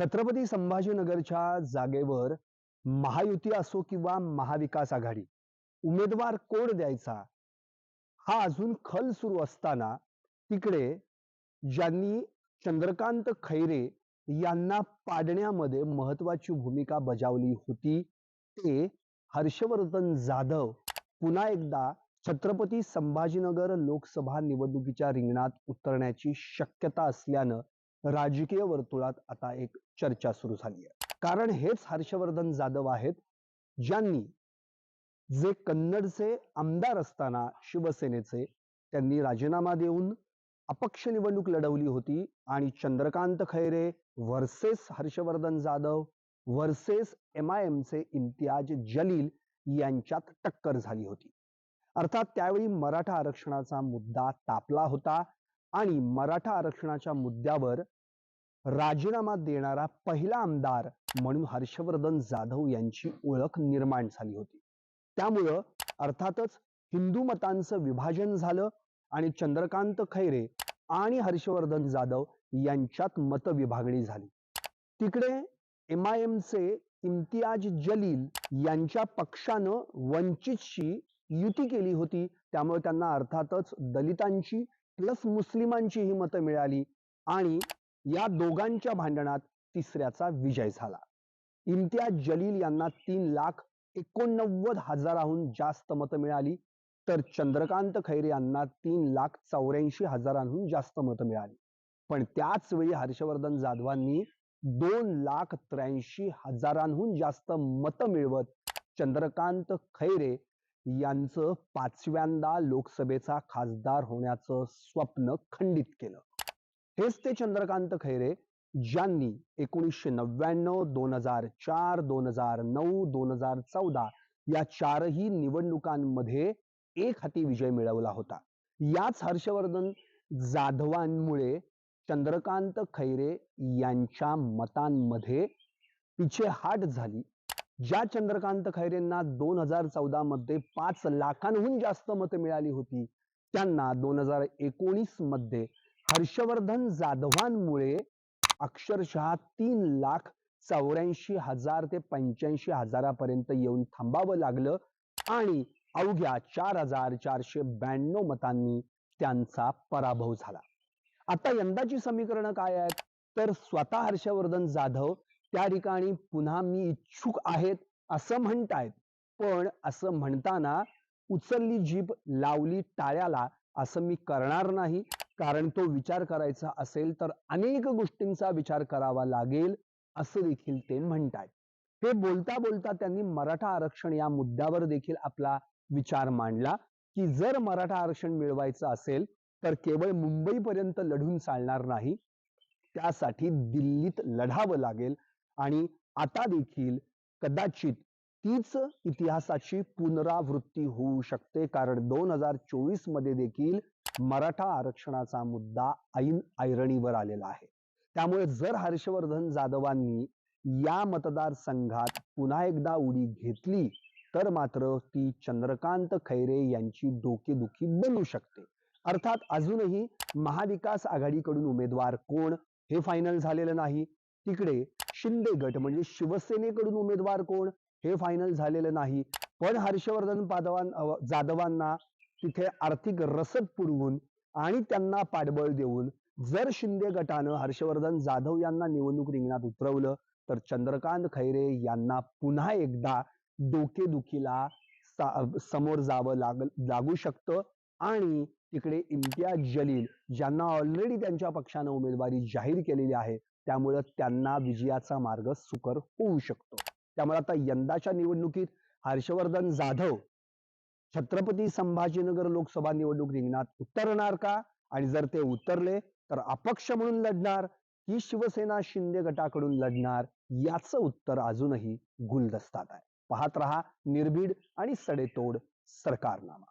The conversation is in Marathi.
छत्रपती संभाजीनगरच्या जागेवर महायुती असो किंवा महाविकास आघाडी उमेदवार कोण द्यायचा. हा अजून खल सुरू असताना तिकडे ज्यांनी चंद्रकांत खैरे यांना पाडण्यामध्ये महत्वाची भूमिका बजावली होती ते हर्षवर्धन जाधव पुन्हा एकदा छत्रपती संभाजीनगर लोकसभा निवडणुकीच्या रिंगणात उतरण्याची शक्यता असल्यानं राजकीय वर्तुळात आता एक चर्चा सुरू झाली आहे. कारण हेच हर्षवर्धन जाधव आहेत ज्यांनी जे कन्नडचे आमदार असताना शिवसेनेचे त्यांनी राजीनामा देऊन अपक्ष निवडणूक लढवली होती आणि Chandrakant Khaire versus Harshvardhan Jadhav versus M I एमचे Imtiaz Jaleel यांच्यात टक्कर झाली होती. अर्थात त्यावेळी मराठा आरक्षणाचा मुद्दा तापला होता. आणि मराठा आरक्षणाच्या मुद्द्यावर राजीनामा देणारा पहिला आमदार म्हणून हर्षवर्धन जाधव यांची ओळख निर्माण झाली होती. त्यामुळं अर्थातच हिंदू मतांचं विभाजन झालं आणि चंद्रकांत खैरे आणि हर्षवर्धन जाधव यांच्यात मतविभागणी झाली. तिकडे एम आय एमचे इम्तियाज जलील यांच्या पक्षानं वंचितशी युती केली होती. त्यामुळे त्यांना अर्थातच दलितांची प्लस मुस्लिमांची ही मतं मिळाली आणि या दोघांच्या भांडणात तिसऱ्याचा विजय झाला. इम्तियाज जलील यांना तीन लाख एकोणनव्वद हजाराहून जास्त मतं मिळाली तर चंद्रकांत खैरे यांना तीन लाख चौऱ्याऐंशी हजारांहून जास्त मतं मिळाली. पण त्याच वेळी हर्षवर्धन जाधवांनी दोन लाख त्र्याऐंशी हजारांहून जास्त मतं मिळवत चंद्रकांत खैरे यांचं पाचव्यांदा लोकसभेचा खासदार होण्याचं स्वप्न खंडित केलं. हेच ते चंद्रकांत खैरे ज्यांनी एकोणीसशे नव्याण्णव दोन हजार चार दोन हजार नऊ दोन हजार चौदा या चारही निवडणुकांमध्ये एक हाती विजय मिळवला होता. याच हर्षवर्धन जाधवांमुळे चंद्रकांत खैरे यांच्या मतांमध्ये पिछेहाट झाली. ज्या चंद्रकांत खैरेंना दोन हजार चौदा मध्ये पाच लाखांहून जास्त मतं मिळाली होती त्यांना दोन हजार एकोणीसमध्ये हर्षवर्धन जाधवांमुळे अक्षरशः तीन लाख चौऱ्याऐंशी हजार ते पंच्याऐंशी हजारापर्यंत येऊन थांबावं लागलं आणि अवघ्या चार हजार चारशे ब्याण्णव मतांनी त्यांचा पराभव झाला. आता यंदाची समीकरणं काय आहेत? तर स्वतः हर्षवर्धन जाधव त्या ठिकाणी पुन्हा मी इच्छुक आहेत असं म्हणतायत. पण असं म्हणताना उचलली जीभ लावली टाळ्याला असं मी करणार नाही. कारण तो विचार करायचा असेल तर अनेक गोष्टींचा विचार करावा लागेल असं देखील ते म्हणतायत. हे बोलता बोलता त्यांनी मराठा आरक्षण या मुद्द्यावर देखील आपला विचार मांडला की जर मराठा आरक्षण मिळवायचं असेल तर केवळ मुंबईपर्यंत लढून चालणार नाही. त्यासाठी दिल्लीत लढावं लागेल आणि आता देखील कदाचित तीच इतिहासाची पुनरावृत्ती होऊ शकते कारण दोन हजार चोवीसमध्ये देखील मराठा आरक्षणाचा मुद्दा ऐन ऐरणीवर आलेला आहे. त्यामुळे जर हर्षवर्धन जाधवांनी या मतदारसंघात पुन्हा एकदा उडी घेतली तर मात्र ती चंद्रकांत खैरे यांची डोकेदुखी बनू शकते. अर्थात अजूनही महाविकास आघाडीकडून उमेदवार कोण हे फायनल झालेलं नाही. तिकडे शिंदे गट म्हणजे शिवसेनेकडून उमेदवार कोण हे फायनल झालेलं नाही. पण हर्षवर्धन पादवान जाधवांना तिथे आर्थिक रसद पुरवून आणि त्यांना पाठबळ देऊन जर शिंदे गटानं हर्षवर्धन जाधव यांना निवडणूक रिंगणात उतरवलं तर चंद्रकांत खैरे यांना पुन्हा एकदा डोकेदुखीला समोर जावं लाग लागू शकतं. आणि तिकडे इम्तियाज जलील ज्यांना ऑलरेडी त्यांच्या पक्षानं उमेदवारी जाहीर केलेली आहे त्यामुळं त्यांना विजयाचा मार्ग सुकर होऊ शकतो. त्यामुळे आता यंदाच्या निवडणुकीत हर्षवर्धन जाधव छत्रपती संभाजीनगर लोकसभा निवडणूक रिंगणात उतरणार का? आणि जर ते उतरले तर अपक्ष म्हणून लढणार की शिवसेना शिंदे गटाकडून लढणार? याचं उत्तर अजूनही गुलदस्तात आहे. पाहत रहा निर्भीड आणि सडेतोड सरकारनामा.